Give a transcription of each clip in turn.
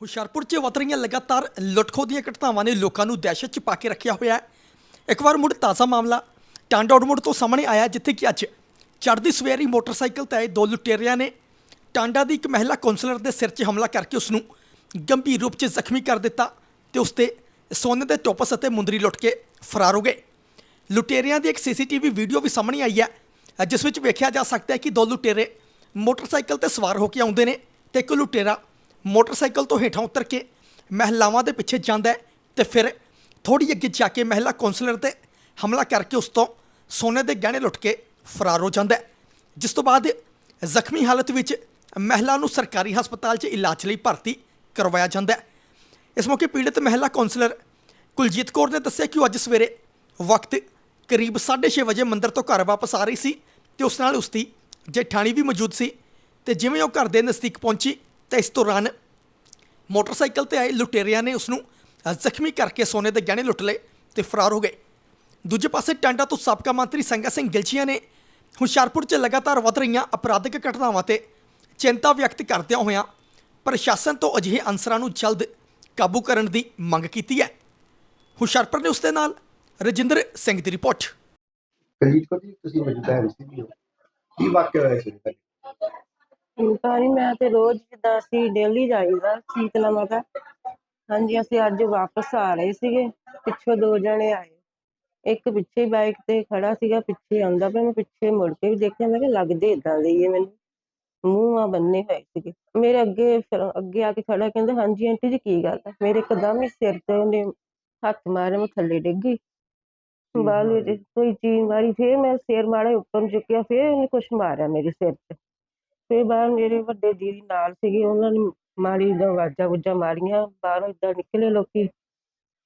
ਹੁਸ਼ਿਆਰਪੁਰ 'ਚ ਵਧ ਰਹੀਆਂ ਲਗਾਤਾਰ ਲੁੱਟਖੋ ਦੀਆਂ ਘਟਨਾਵਾਂ ਨੇ ਲੋਕਾਂ ਨੂੰ ਦਹਿਸ਼ਤ 'ਚ ਪਾ ਕੇ ਰੱਖਿਆ ਹੋਇਆ ਹੈ। ਇੱਕ ਵਾਰ ਮੁੜ ਤਾਜ਼ਾ ਮਾਮਲਾ, ਟਾਂਡਾ ਉਡਮੁੜ ਤੋਂ ਸਾਹਮਣੇ ਆਇਆ ਜਿੱਥੇ ਕਿ ਅੱਜ ਚੜ੍ਹਦੀ ਸਵੇਰੀ ਮੋਟਰਸਾਈਕਲ ਤੇ ਆਏ ਦੋ ਲੁਟੇਰਿਆਂ ਨੇ ਟਾਂਡਾ ਦੀ ਇੱਕ ਮਹਿਲਾ ਕੌਂਸਲਰ ਦੇ ਸਿਰ 'ਚ ਹਮਲਾ ਕਰਕੇ ਉਸ ਨੂੰ ਗੰਭੀਰ ਰੂਪ 'ਚ ਜ਼ਖਮੀ ਕਰ ਦਿੱਤਾ ਤੇ ਉਸ ਤੇ ਸੋਨੇ ਦੇ ਟੋਪਸ ਅਤੇ ਮੁੰਦਰੀ ਲੁੱਟ ਕੇ ਫਰਾਰ ਹੋ ਗਏ। ਲੁਟੇਰਿਆਂ ਦੀ ਇੱਕ ਸੀਸੀਟੀਵੀ ਵੀਡੀਓ ਵੀ ਸਾਹਮਣੇ ਆਈ ਹੈ, ਜਿਸ ਵਿੱਚ ਵੇਖਿਆ ਜਾ ਸਕਦਾ ਹੈ ਕਿ ਦੋ ਲੁਟੇਰੇ ਮੋਟਰਸਾਈਕਲ ਤੇ ਸਵਾਰ ਹੋ ਕੇ ਆਉਂਦੇ ਨੇ ਤੇ ਇੱਕ ਲੁਟੇਰਾ ਮੋਟਰਸਾਈਕਲ ਤੋਂ ਹੇਠਾਂ ਉਤਰ ਕੇ ਮਹਿਲਾਵਾਂ ਦੇ ਪਿੱਛੇ ਜਾਂਦਾ ਹੈ ਤੇ ਫਿਰ ਥੋੜੀ ਅੱਗੇ ਜਾ ਕੇ ਮਹਿਲਾ ਕਾਉਂਸਲਰ ਤੇ ਹਮਲਾ ਕਰਕੇ ਉਸ ਤੋਂ ਸੋਨੇ ਦੇ ਗਹਿਣੇ ਲੁੱਟ ਕੇ ਫਰਾਰ ਹੋ ਜਾਂਦਾ ਹੈ। ਜਿਸ ਤੋਂ ਬਾਅਦ ਜ਼ਖਮੀ ਹਾਲਤ ਵਿੱਚ ਮਹਿਲਾ ਨੂੰ ਸਰਕਾਰੀ ਹਸਪਤਾਲ 'ਚ ਇਲਾਜ ਲਈ ਭਰਤੀ ਕਰਵਾਇਆ ਜਾਂਦਾ ਹੈ। ਇਸ ਮੌਕੇ ਪੀੜਤ ਮਹਿਲਾ ਕਾਉਂਸਲਰ ਕੁਲਜੀਤ ਕੌਰ ਨੇ ਦੱਸਿਆ ਕਿ ਉਹ ਅੱਜ ਸਵੇਰੇ ਵਕਤ ਕਰੀਬ 6:30 ਵਜੇ ਮੰਦਰ ਤੋਂ ਘਰ ਵਾਪਸ ਆ ਰਹੀ ਸੀ ਤੇ ਉਸ ਨਾਲ ਉਸ ਦੀ ਜੇਠਾਣੀ ਵੀ ਮੌਜੂਦ ਸੀ ਤੇ ਜਿਵੇਂ ਉਹ ਘਰ ਦੇ ਨਜ਼ਦੀਕ ਪਹੁੰਚੀ ਤਾਂ ਇਸ ਦੌਰਾਨ ਮੋਟਰਸਾਈਕਲ ਤੇ ਆਏ ਲੁਟੇਰਿਆਂ ਨੇ ਉਸ ਨੂੰ ਜ਼ਖਮੀ ਕਰਕੇ ਸੋਨੇ ਦੇ ਗਹਿਣੇ ਲੁੱਟ ਲਏ ਤੇ ਫਰਾਰ ਹੋ ਗਏ। ਦੂਜੇ ਪਾਸੇ ਟਾਂਡਾ ਤੋਂ ਸਾਬਕਾ ਮੰਤਰੀ ਸੰਗਾ ਸਿੰਘ ਗਿਲਚੀਆਂ ਨੇ ਹੁਸ਼ਿਆਰਪੁਰ 'ਚ ਲਗਾਤਾਰ ਵਧ ਰਹੀਆਂ ਅਪਰਾਧਿਕ ਘਟਨਾਵਾਂ ਤੇ ਚਿੰਤਾ ਵਿਅਕਤ ਕਰਦਿਆਂ ਹੋਇਆਂ ਪ੍ਰਸ਼ਾਸਨ ਤੋਂ ਅਜਿਹੇ ਅਨਸਰਾਂ ਨੂੰ ਜਲਦ ਕਾਬੂ ਕਰਨ ਦੀ ਮੰਗ ਕੀਤੀ ਹੈ। ਹੁਸ਼ਿਆਰਪੁਰ ਨੇ ਉਸ ਦੇ ਨਾਲ ਰਜਿੰਦਰ ਸਿੰਘ ਦੀ ਰਿਪੋਰਟ। ਕਲਜੀਤ ਕੌਰ ਜੀ, ਤੁਸੀਂ ਮੌਜੂਦਾ ਐਮਸੀ ਹੋ ਕੀ ਵਾਕਿਆ ਹੋਇਆ ਸੀ? ਨਹੀਂ ਮੈਂ ਤੇ ਰੋਜ਼ ਜਿੱਦਾਂ ਅਸੀਂ ਡੇਲੀ ਜਾਈਦਾ ਸੀਤਲਾ ਮਾਤਾ। ਹਾਂਜੀ ਅਸੀਂ ਅੱਜ ਵਾਪਸ ਆ ਰਹੇ ਸੀਗੇ ਪਿੱਛੋਂ ਦੋ ਜਣੇ ਆਏ। ਇੱਕ ਪਿੱਛੇ ਬਾਈਕ ਤੇ ਖੜਾ ਸੀਗਾ ਪਿੱਛੇ ਆਉਂਦਾ ਪਿਆ ਮੈਂ ਪਿੱਛੇ ਮੁੜ ਕੇ ਵੀ ਦੇਖਿਆ ਮੈਂ ਕਿ ਲੱਗਦੇ ਇਦਾਂ ਦੇ ਹੀ ਆ ਮੈਨੂੰ। ਮੂੰਹ ਆ ਬੰਨੇ ਹੋਏ ਸੀਗੇ। ਮੇਰੇ ਅੱਗੇ ਫਿਰ ਅੱਗੇ ਆ ਕੇ ਖੜਾ ਕਹਿੰਦਾ ਹਾਂਜੀ ਆਂਟੀ ਜੀ ਕੀ ਗੱਲ ਹੈ ਮੇਰੇ ਇੱਕਦਮ ਹੀ ਸਿਰ ਤੇ ਉਹਨੇ ਹੱਥ ਮਾਰਿਆ ਮੈਂ ਥੱਲੇ ਡਿੱਗ ਗਈ। ਬਾਅਦ ਵਿੱਚ ਕੋਈ ਚੀਜ਼ ਮਾਰੀ ਫਿਰ ਮੈਂ ਸਿਰ ਮਾੜਾ ਉੱਪਰ ਨੂੰ ਚੁੱਕਿਆ ਫਿਰ ਉਹਨੇ ਕੁਛ ਮਾਰਿਆ ਮੇਰੇ ਸਿਰ ਤੇ। ਫਿਰ ਬਾਹਰ ਮੇਰੇ ਵੱਡੇ ਦੀਦੀ ਨਾਲ ਸੀਗੇ ਉਹਨਾਂ ਨੇ ਮਾਰੀ ਦਾ ਆਵਾਜ਼ਾਂ ਵੂਜਾਂ ਮਾਰੀਆਂ ਬਾਹਰੋਂ ਏਦਾਂ ਨਿਕਲੇ ਲੋਕੀ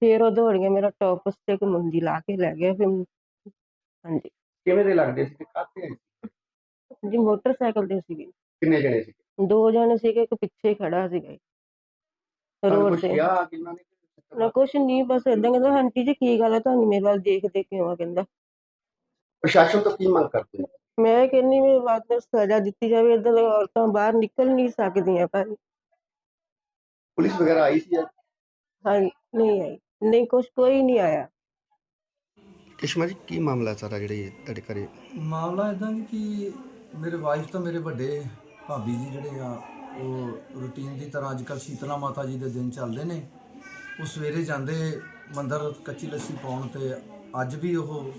ਫਿਰ ਉਹ ਦੌੜੀਆਂ ਮੇਰਾ ਟੌਪਸ ਤੇ ਇੱਕ ਮੁੰਦੀ ਲਾ ਕੇ ਲੈ ਗਿਆ ਫਿਰ ਹਾਂਜੀ। ਕਿਵੇਂ ਦੇ ਲੱਗਦੇ ਸੀ ਤੇ ਕਾਹਤੇ ਆਏ ਸੀ? ਜੀ ਮੋਟਰਸਾਈਕਲ ਤੇ ਸੀਗੇ। ਕਿੰਨੇ ਜਣੇ ਸੀ ਦੋ ਜਣੇ ਸੀਗੇ ਇੱਕ ਪਿੱਛੇ ਖੜਾ ਸੀਗਾ। ਰੋਡ ਕੁਝ ਤੇ। ਕਿਹਾ ਕਿ ਇਹਨਾਂ ਨੇ? ਨਾ ਕੁਛ ਨਹੀਂ ਬਸ ਏਦਾਂ ਕਹਿੰਦਾ ਆਂਟੀ ਜੀ ਕੀ ਗੱਲ ਹੈ ਤੁਹਾਨੂੰ ਮੇਰੇ ਵੱਲ ਦੇਖਦੇ ਕਿਉਂ ਆ ਕਹਿੰਦਾ ਪ੍ਰਸ਼ਾਸਨ ਤੋਂ ਕੀ ਮੰਗ ਕਰਦੇ ਹੋ ਮੈਂ ਕਹਿੰਨੀ ਵੀ ਬਾਤ ਨੂੰ ਸਜ਼ਾ ਦਿੱਤੀ ਜਾਵੇ ਦੀਆਂ ਔਰਤਾਂ ਬਾਹਰ ਨਿਕਲ ਨਹੀਂ ਸਕਦੀਆਂ ਪਰ ਪੁਲਿਸ ਵਗੈਰਾ ਆਈ ਸੀ ਅੱਜ? ਹਾਂ ਨਹੀਂ ਆਈ। ਨਹੀਂ ਕੁਛ ਕੋਈ ਨਹੀਂ ਆਇਆ। ਕਿਸ਼ਮਾ ਜੀ ਕੀ ਮਾਮਲਾ ਸਾਰਾ ਜਿਹੜੇ ਤੁਹਾਡੇ ਘਰੇ? ਮਾਮਲਾ ਇਦਾਂ ਕਿ ਮੇਰੇ ਵਾਈਫ ਤਾਂ ਮੇਰੇ ਵੱਡੇ ਭਾਬੀ ਜੀ ਜਿਹੜੇ ਆ ਉਹ ਰੂਟੀਨ ਦੀ ਤਰ੍ਹਾਂ ਅੱਜਕੱਲ ਸ਼ੀਤਲਾ ਮਾਤਾ ਜੀ ਦੇ ਦਿਨ ਚੱਲਦੇ ਨੇ। ਉਹ ਸਵੇਰੇ ਜਾਂਦੇ ਮੰਦਰ ਕੱਚੀ ਲੱਸੀ ਪਾਉਣ ਤੇ ਅੱਜ ਵੀ ਉਹ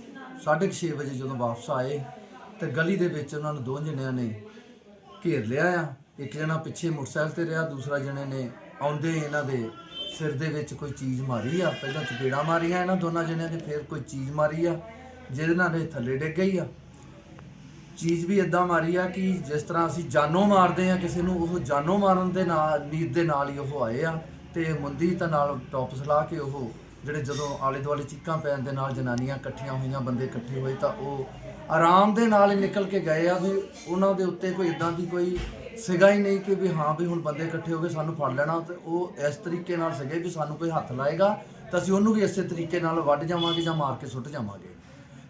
6:30 ਵਜੇ ਜਦੋਂ ਵਾਪਸ ਆਏ ਤੇ ਗਲੀ ਦੇ ਵਿੱਚ ਉਹਨਾਂ ਨੂੰ ਦੋ ਜਣਿਆਂ ਨੇ ਘੇਰ ਲਿਆ ਆ। ਇੱਕ ਜਣਾ ਪਿੱਛੇ ਮੋਟਰਸਾਈਕਲ ਤੇ ਰਿਹਾ, ਦੂਸਰਾ ਜਣੇ ਨੇ ਆਉਂਦੇ ਇਹਨਾਂ ਦੇ ਸਿਰ ਦੇ ਵਿੱਚ ਕੋਈ ਚੀਜ਼ ਮਾਰੀ ਆ। ਪਹਿਲਾਂ ਚਪੇੜਾ ਮਾਰੀਆਂ ਇਹਨਾਂ ਦੋਨਾਂ ਜਣਿਆਂ ਨੇ, ਫਿਰ ਕੋਈ ਚੀਜ਼ ਮਾਰੀ ਆ, ਜਿਹਦੇ ਨਾਲ ਇਹ ਥੱਲੇ ਡਿੱਗ ਗਈ ਆ। ਚੀਜ਼ ਵੀ ਇਦਾਂ ਮਾਰੀ ਆ ਕਿ ਜਿਸ ਤਰ੍ਹਾਂ ਅਸੀਂ ਜਾਨੋਂ ਮਾਰਦੇ ਆ ਕਿਸੇ ਨੂੰ, ਉਹ ਜਾਨੋਂ ਮਾਰਨ ਦੇ ਨਾਲ ਨੀਤ ਦੇ ਨਾਲ ਹੀ ਉਹ ਆਏ ਆ ਤੇ ਮੁੰਦੀ ਤਾਂ ਨਾਲ ਟੌਪਸ ਲਾ ਕੇ ਉਹ ਜਿਹੜੇ ਜਦੋਂ ਆਲੇ ਦੁਆਲੇ ਚੀਕਾਂ ਪੈਣ ਦੇ ਨਾਲ ਜਨਾਨੀਆਂ ਇਕੱਠੀਆਂ ਹੋਈਆਂ, ਬੰਦੇ ਇਕੱਠੇ ਹੋਏ, ਤਾਂ ਉਹ ਆਰਾਮ ਦੇ ਨਾਲ ਹੀ ਨਿਕਲ ਕੇ ਗਏ ਆ ਵੀ ਉਹਨਾਂ ਦੇ ਉੱਤੇ ਕੋਈ ਇਦਾਂ ਦੀ ਕੋਈ ਸਿਗਾ ਹੀ ਨਹੀਂ ਕਿ ਵੀ ਹਾਂ ਵੀ ਹੁਣ ਬੰਦੇ ਇਕੱਠੇ ਹੋ ਗਏ, ਸਾਨੂੰ ਫੜ ਲੈਣਾ। ਤੇ ਉਹ ਇਸ ਤਰੀਕੇ ਨਾਲ ਸੀਗੇ ਵੀ ਸਾਨੂੰ ਕੋਈ ਹੱਥ ਲਾਏਗਾ ਤਾਂ ਅਸੀਂ ਉਹਨੂੰ ਵੀ ਇਸੇ ਤਰੀਕੇ ਨਾਲ ਵੱਢ ਜਾਵਾਂਗੇ ਜਾਂ ਮਾਰ ਕੇ ਸੁੱਟ ਜਾਵਾਂਗੇ।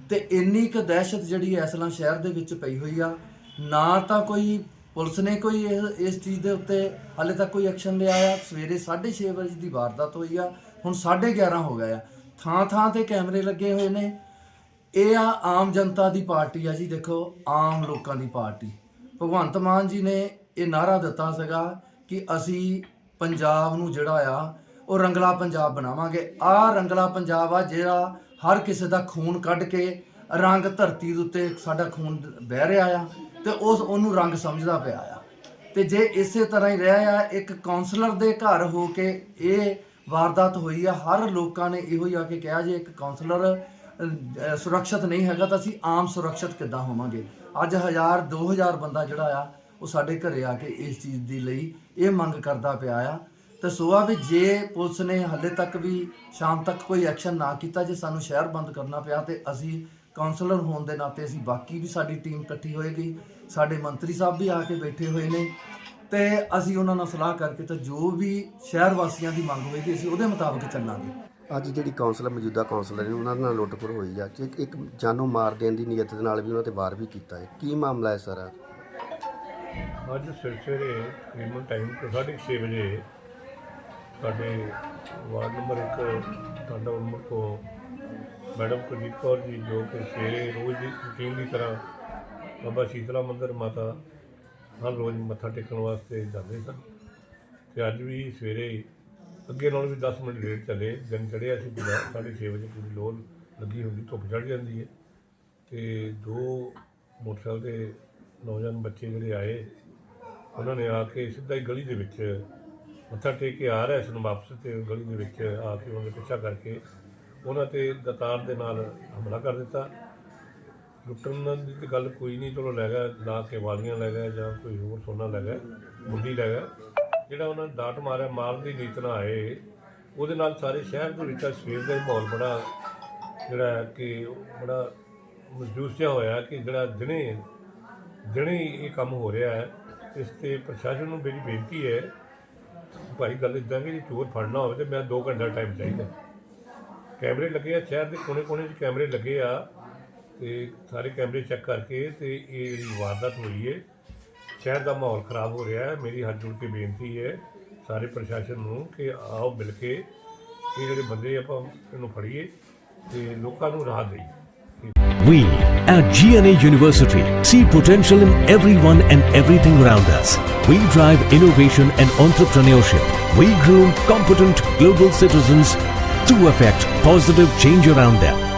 ਤੇ ਇੰਨੀ ਕੁ ਦਹਿਸ਼ਤ ਜਿਹੜੀ ਐਸਲਾਂ ਸ਼ਹਿਰ ਦੇ ਵਿੱਚ ਪਈ ਹੋਈ ਆ, ਨਾ ਤਾਂ ਕੋਈ ਪੁਲਿਸ ਨੇ ਕੋਈ ਇਹ- ਇਸ ਚੀਜ਼ ਦੇ ਉੱਤੇ ਹਾਲੇ ਤੱਕ ਕੋਈ ਐਕਸ਼ਨ ਲਿਆ ਆ। ਸਵੇਰੇ 6:30 ਵਜੇ ਦੀ ਵਾਰਦਾਤ ਹੋਈ ਆ। ਹੁਣ 11:30 ਹੋ ਗਏ ਆ। ਥਾਂ ਥਾਂ ਤੇ ਕੈਮਰੇ ਲੱਗੇ ਹੋਏ ਨੇ। ਇਹ ਆ ਆਮ ਜਨਤਾ ਦੀ ਪਾਰਟੀ ਆ ਜੀ, ਦੇਖੋ, ਆਮ ਲੋਕਾਂ ਦੀ ਪਾਰਟੀ। ਭਗਵੰਤ ਮਾਨ ਜੀ ਨੇ ਇਹ ਨਾਰਾ ਦਿੱਤਾ ਸੀਗਾ ਕਿ ਅਸੀਂ ਪੰਜਾਬ ਨੂੰ ਜਿਹੜਾ ਆ, ਉਹ ਰੰਗਲਾ ਪੰਜਾਬ ਬਣਾਵਾਂਗੇ। ਆ ਰੰਗਲਾ ਪੰਜਾਬ ਆ ਜਿਹੜਾ ਹਰ ਕਿਸੇ ਦਾ ਖੂਨ ਕੱਢ ਕੇ ਰੰਗ ਧਰਤੀ ਦੇ ਉੱਤੇ ਸਾਡਾ ਖੂਨ ਵਹਿ ਰਿਹਾ ਆ ਤੇ ਉਸ, ਉਹਨੂੰ ਰੰਗ ਸਮਝਦਾ ਪਿਆ ਆ। ਤੇ ਜੇ ਇਸੇ ਤਰ੍ਹਾਂ ਹੀ ਰਿਹਾ ਆ, ਇੱਕ ਕਾਉਂਸਲਰ ਦੇ ਘਰ ਹੋ ਕੇ ਇਹ ਵਾਰਦਾਤ ਹੋਈ ਆ। ਹਰ ਲੋਕਾਂ ਨੇ ਇਹੋ ਹੀ ਆ ਕੇ ਕਿਹਾ ਜੇ ਇੱਕ ਕਾਉਂਸਲਰ ਸੁਰੱਖਿਅਤ ਨਹੀਂ ਹੈਗਾ ਤਾਂ ਅਸੀਂ ਆਮ ਸੁਰੱਖਿਅਤ ਕਿੱਦਾਂ ਹੋਵਾਂਗੇ? ਅੱਜ 1000 2000 ਬੰਦਾ ਜਿਹੜਾ ਆ, ਉਹ ਸਾਡੇ ਘਰੇ ਆ ਕੇ ਇਸ ਚੀਜ਼ ਦੀ ਲਈ ਇਹ ਮੰਗ ਕਰਦਾ ਪਿਆ ਆ। ਤੇ ਸੋ ਆ ਵੀ ਜੇ ਪੁਲਿਸ ਨੇ ਹੱਲੇ ਤੱਕ ਵੀ ਸ਼ਾਮ ਤੱਕ ਕੋਈ ਐਕਸ਼ਨ ਨਾ ਕੀਤਾ, ਜੇ ਸਾਨੂੰ ਸ਼ਹਿਰ ਬੰਦ ਕਰਨਾ ਪਿਆ ਤੇ ਅਸੀਂ ਕਾਉਂਸਲਰ ਹੋਣ ਦੇ ਨਾਤੇ ਅਸੀਂ ਬਾਕੀ ਵੀ ਸਾਡੀ ਟੀਮ ਇਕੱਠੀ ਹੋਏਗੀ। ਸਾਡੇ ਮੰਤਰੀ ਸਾਹਿਬ ਵੀ ਆ ਕੇ ਬੈਠੇ ਹੋਏ ਨੇ। ਤੇ ਅਸੀਂ ਉਹਨਾਂ ਨਾਲ ਸਲਾਹ ਕਰਕੇ ਤਾਂ ਜੋ ਵੀ ਸ਼ਹਿਰ ਵਾਸੀਆਂ ਦੀ ਮੰਗ ਹੋਏਗੀ ਅਸੀਂ ਉਹਦੇ ਮੁਤਾਬਕ ਚੱਲਾਂਗੇ। ਅੱਜ ਜਿਹੜੀ ਕਾਉਂਸਲਰ ਮੌਜੂਦਾ ਕਾਉਂਸਲਰ ਨੇ ਉਹਨਾਂ ਨਾਲ ਲੁੱਟਖੋਰ ਹੋਈ ਆ। ਕਿ ਇੱਕ- ਇੱਕ ਜਾਨੋਂ ਮਾਰ ਦੇਣ ਦੀ ਨੀਅਤ ਦੇ ਨਾਲ ਵੀ ਉਹਨਾਂ ਤੇ ਵਾਰ ਵੀ ਕੀਤਾ ਹੈ। ਕੀ ਮਾਮਲਾ ਹੈ ਸਾਰਾ? ਅੱਜ ਸਵੇਰੇ ਸਵੇਰੇ ਤਕਰੀਬਨ ਟਾਈਮ 6:30 ਵਜੇ ਸਾਡੇ ਵਾਰਡ ਨੰਬਰ 1 ਟਾਂਡਾ ਉਮਰ ਤੋਂ ਮੈਡਮ ਕੁਲਜੀਤ ਕੌਰ ਜੀ ਜੋ ਕਿ ਸਵੇਰੇ ਰੋਜ਼ ਦੀ ਰੂਟੀਨ ਦੀ ਤਰ੍ਹਾਂ ਬਾਬਾ ਸ਼ੀਤਲਾ ਮੰਦਿਰ ਮਾਤਾ ਹਰ ਰੋਜ਼ ਮੱਥਾ ਟੇਕਣ ਵਾਸਤੇ ਜਾਂਦੇ ਸਨ। ਤੇ ਅੱਜ ਵੀ ਸਵੇਰੇ ਅੱਗੇ ਨਾਲੋਂ ਵੀ 10 ਮਿੰਟ ਲੇਟ ਚੱਲੇ। ਦਿਨ ਚੜ੍ਹਿਆ ਸੀ ਪੂਰਾ ਸਾਢੇ ਛੇ ਵਜੇ ਪੂਰੀ ਲੋਲ ਲੱਗੀ ਹੁੰਦੀ, ਧੁੱਪ ਚੜ੍ਹ ਜਾਂਦੀ ਹੈ। ਤੇ ਦੋ ਮੋਟਰਸਾਈਕਲ ਦੇ ਨੌਜਵਾਨ ਬੱਚੇ ਜਿਹੜੇ ਆਏ, ਉਹਨਾਂ ਨੇ ਆ ਕੇ ਸਿੱਧਾ ਹੀ ਗਲੀ ਦੇ ਵਿੱਚ ਮੱਥਾ ਟੇਕ ਕੇ ਆ ਰਿਹਾ ਸਨ ਵਾਪਸ ਤੇ ਗਲੀ ਦੇ ਵਿੱਚ ਆ ਕੇ ਉਹਨਾਂ ਦੇ ਪਿੱਛਾ ਕਰਕੇ ਉਹਨਾਂ ਤੇ ਦਤਾਰ ਦੇ ਨਾਲ ਹਮਲਾ ਕਰ ਦਿੱਤਾ। ਲੁੱਟਣ ਦੀ ਤਾਂ ਗੱਲ ਕੋਈ ਨਹੀਂ, ਚਲੋ ਲੈ ਗਿਆ ਲਾ ਕੇ ਵਾਲੀਆਂ ਲੈ ਗਿਆ ਜਾਂ ਕੋਈ ਹੋਰ ਸੋਨਾ ਲੈ ਗਿਆ ਮੁੰਡੀ ਲੈ ਗਿਆ। ਜਿਹੜਾ ਉਹਨਾਂ ਨੇ ਡਾਟ ਮਾਰਿਆ, ਮਾਰਨ ਦੀ ਨੀਤ ਨਾਲ ਆਏ, ਉਹਦੇ ਨਾਲ ਸਾਰੇ ਸ਼ਹਿਰ ਦੇ ਵਿੱਚ ਅੱਜ ਸਵੇਰ ਦਾ ਮਾਹੌਲ ਬੜਾ ਜਿਹੜਾ ਕਿ ਬੜਾ ਮਜ਼ਦੂਸ ਜਿਹਾ ਹੋਇਆ ਕਿ ਜਿਹੜਾ ਦਿਨੇ ਦਿਨੇ ਇਹ ਕੰਮ ਹੋ ਰਿਹਾ ਹੈ। ਇਸ ਤੇ ਪ੍ਰਸ਼ਾਸਨ ਨੂੰ ਮੇਰੀ ਬੇਨਤੀ ਹੈ, ਭਾਈ ਗੱਲ ਇਦਾਂ ਕਿ ਜੇ ਚੋਰ ਫੜਨਾ ਹੋਵੇ ਤੇ ਮੈਂ 2 ਘੰਟਾ ਟਾਈਮ ਚਾਹੀਦਾ। ਕੈਮਰੇ ਲੱਗੇ ਆ, ਸ਼ਹਿਰ ਦੇ ਕੋਨੇ-ਕੋਨੇ 'ਚ ਕੈਮਰੇ ਲੱਗੇ ਆ। ਤੇ ਸਾਰੇ ਕੈਮਰੇ ਚੈੱਕ ਕਰਕੇ ਤੇ ਇਹ ਜਿਹੜੀ ਵਾਰਦਾਤ ਹੋਈ ਹੈ ਸ਼ਹਿਰ ਦਾ ਮਾਹੌਲ ਖਰਾਬ ਹੋ ਰਿਹਾ ਹੈ ਮੇਰੀ ਹੱਥ ਜੋੜ ਕੇ ਬੇਨਤੀ ਹੈ ਸਾਰੇ ਪ੍ਰਸ਼ਾਸਨ ਨੂੰ ਕਿ ਆਓ ਮਿਲ ਕੇ ਇਹ ਜਿਹੜੇ ਬੰਦੇ ਆਪਾਂ ਇਹਨੂੰ ਫੜੀਏ ਤੇ ਲੋਕਾਂ ਨੂੰ ਰਾਹਤ ਦੇਈਏ We at GNA University see potential in everyone and everything around us. We drive innovation and entrepreneurship. We groom competent global citizens to affect positive change around them.